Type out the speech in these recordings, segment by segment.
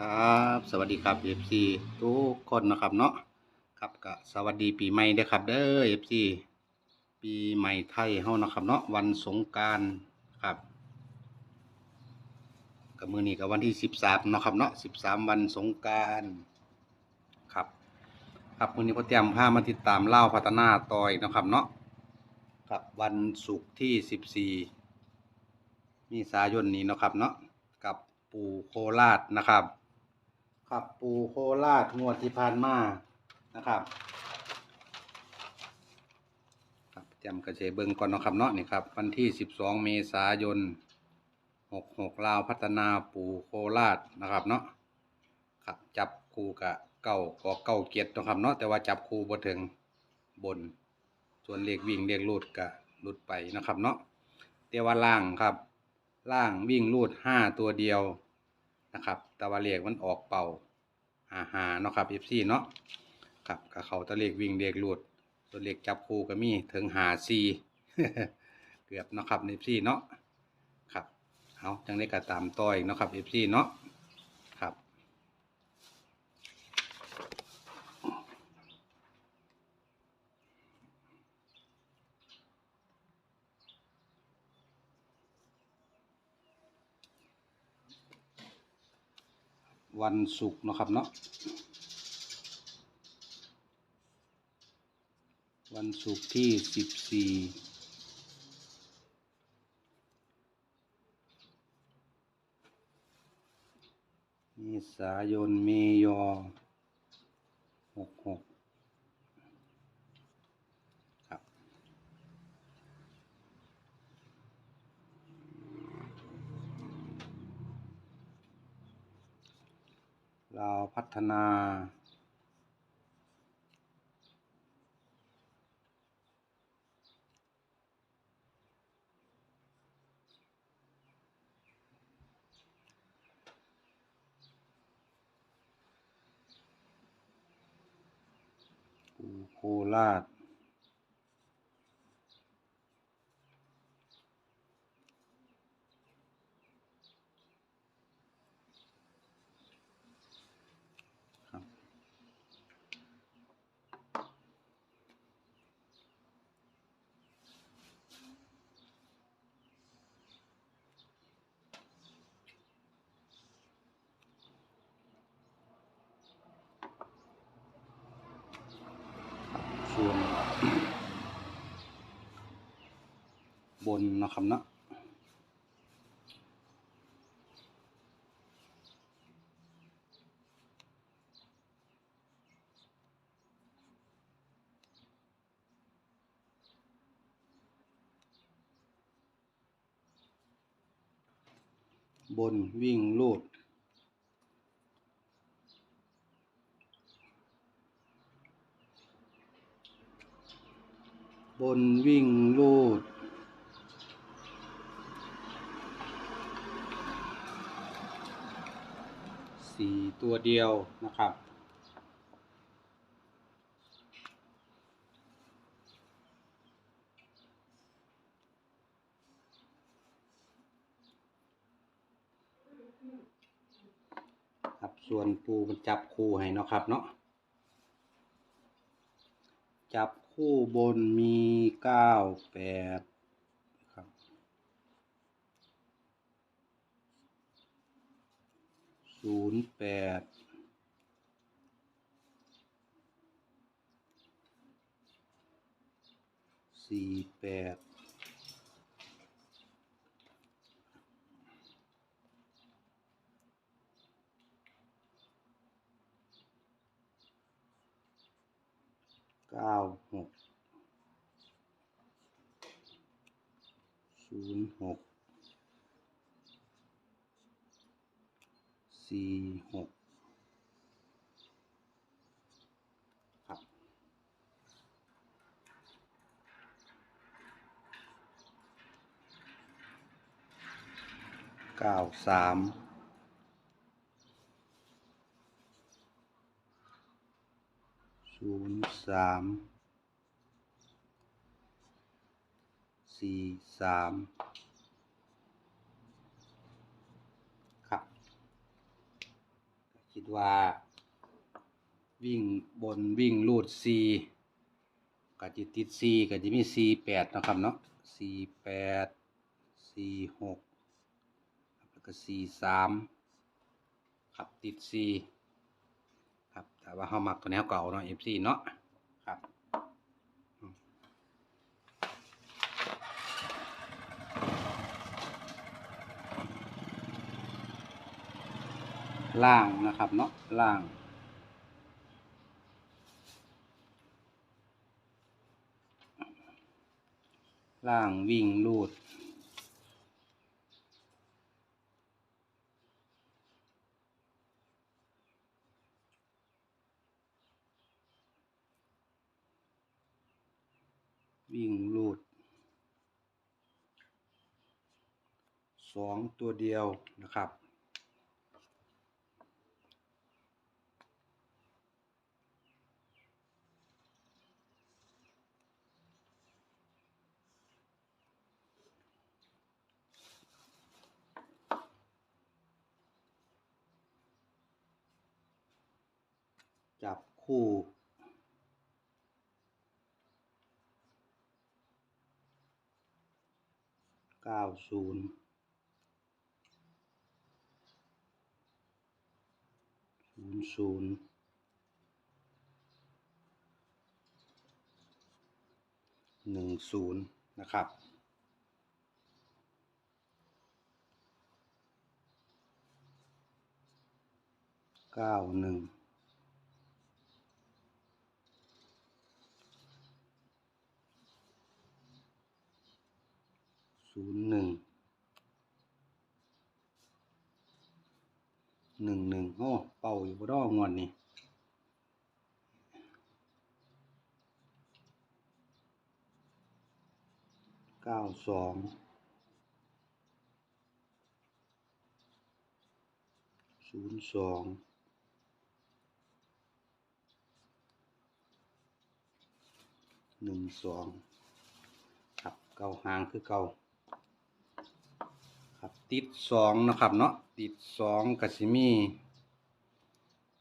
ครับสวัสดีครับ FC ทุกคนนะครับเนาะครับก็สวัสดีปีใหม่เด้อครับเด้อ FC ปีใหม่ไทยเฮานะครับเนาะวันสงการครับกับมือนี้กับวันที่13เนามนะครับเนาะ13วันสงการครับครับมือนี้พ่อเตรียมพามาติดตามเล่าพัฒนาต่อยนะครับเนาะครับวันศุกร์ที่14มีสายนนี้นะครับเนาะกับปู่โคราชนะครับ ครับปูโคราชงวดที่ผ่านมานะครับครับจำกระเชเบิงก่อนเนาะครับเนาะนี่ครับ วันที่ 12 เมษายน 66 ลาวพัฒนาปูโคราชนะครับเนาะครับจับคู่กะเก้าก็เก้าเกียรตินาะครับเนาะแต่ว่าจับคู่บ่ถึงบน ส่วนเลขวิ่งเลขลูดกะลุดไปนะครับเนาะแต่ว่าล่างครับ ล่างวิ่งลูดห้าตัวเดียว นะครับตะวันเลขมันออกเป่าหาหาเนาะครับเอฟซีเนาะครับกับเขาตะเลขวิ่งเลขลูดตัวนเลขจับคู่ก็มีถึงหาซีเกือบเนาะครับเอฟซีเนาะครับเอาจังได้กระตามต่ออีกเนาะครับเอฟซีเนาะ วันศุกร์นะครับเนาะวันศุกร์ที่สิบสี่เมษายนเมยอหกหกครับ เราวพัฒนาปูโคราช ส่วนบนนะครับนะบนวิ่งลูด บนวิ่งลูด สี่ตัวเดียวนะครับ ครับส่วนปูมันจับคู่ให้เนาะครับเนาะ จับ คู่บนมีเก้าแปดครับศูนย์แปดสี่แปดเก้าหก ศูนย์หกสี่หกครับ เก้าสามศูนย์สาม สี่สามครับ คิดว่า วิ่งบนวิ่งรูดซีก็จะติดซีก็จะมีซีแปดนะครับเนาะซีแปดซีหกแล้วก็ซีสามครับติดซีครับแต่ว่าเขามักตัวแนวเก่าเนาะเอฟซีเนาะครับ ล่างนะครับเนาะล่างล่างวิ่งลูด วิ่งลูดสองตัวเดียวนะครับ จับคู่ เก้าศูนย์ศูนย์ศูนย์หนึ่งศูนย์นะครับเก้าหนึ่ง ศูนย์หนึ่งหนึ่งหนึ่งโอ้เป่าอยู่บ่ดองวดนี้เก้าสองศูนย์สองหนึ่งสองครับเก้าหางคือเก้า ครับ ติดสองนะครับเนาะติดสองกัสิมี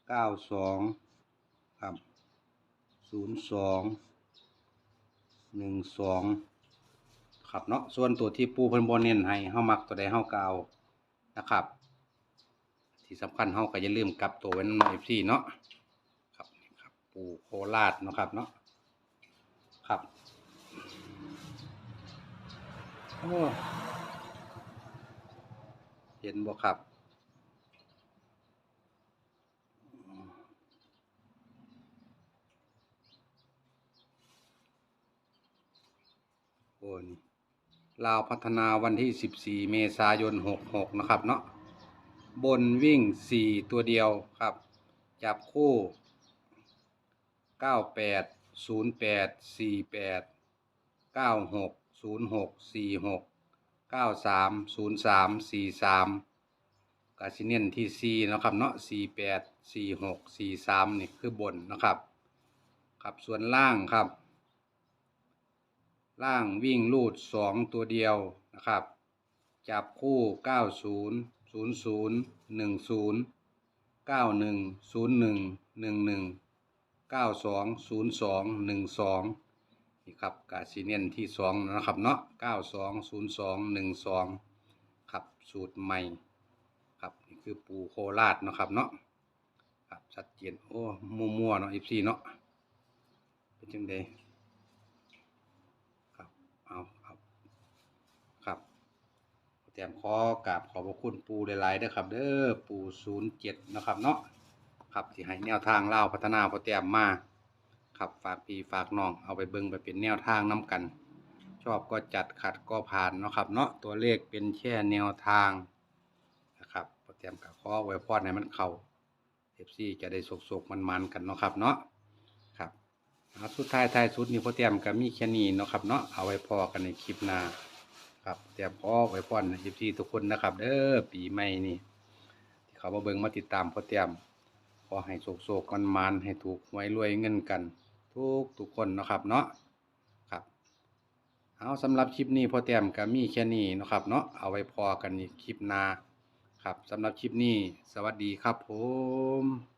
เก้าสองครับศูนย์สองหนึ่งสองครับเนาะส่วนตัวที่ปูเพิ่นบ่เน้นให้เฮามักตัวใดเฮาก็เอานะครับ ที่สำคัญเฮาก็อย่าลืมกลับตัวไว้นำ FC เนาะครับครับปูโคราชนะครับเนาะครับโอ้ เห็นบ่ครับ โอ้นี่ลาวพัฒนาวันที่ 14 เมษายน 66 นะครับเนาะ บนวิ่ง 4 ตัวเดียวครับ จับคู่ 98 08 48 96 06 46 93 03 43กาซิเนียนที่4นะครับเนาะ48 46 43นี่คือบนนะครับ ครับส่วนล่างครับ ล่างวิ่งลูด2ตัวเดียวนะครับ จับคู่90 00 10 91 01 11 92 02 12นี่ ครับกาซิเนียนที่2นะครับเนาะ92 02 12ครับสูตรใหม่ครับนี่คือปูโคราชนะครับเนาะครับชัดเจนโอ้มัวๆเนาะอีพีเนาะเป็นจังไดครับเอาครับครับเตรียมขอกราบขอบพระคุณปูหลายๆด้อครับเด้อปูศูนย์เจ็ดนะครับเนาะครับที่ให้แนวทางเล่าพัฒนาพอเตรียมมา ครับฝากพี่ฝากน้องเอาไปเบิ่งไปเป็นแนวทางน้กัน ชอบก็จัดขัดก็ผ่านเนาะครับ เนาะตัวเลขเป็นแค่แนวทางนะครับพอเตรียมกับข้อไว้พอดให้มันเข้าเอฟซีจะได้สกๆมันๆกันเนาะครับเนาะครับเอาสุดท้ายท้ายสุดนี่พอเตรียมกับมีแค่นี้เนาะครับเนาะเอาไว้พอกันในคลิปหน้าครับเตรียมขอไว้พอดเอฟซีทุกคนนะครับ เด้อปีใหม่นี่ที่เขามาเบิ่งมาติดตามพอเตรียมขอให้โศกๆมันๆให้ถูกไว้รวยเงินกัน ทุกทุกคนนะครับเนาะครับเอาสำหรับคลิปนี้พอแต้มก็มีแค่นี้นะครับเนาะเอาไว้พอกันในคลิปหน้าครับสำหรับคลิปนี้ สวัสดีครับผม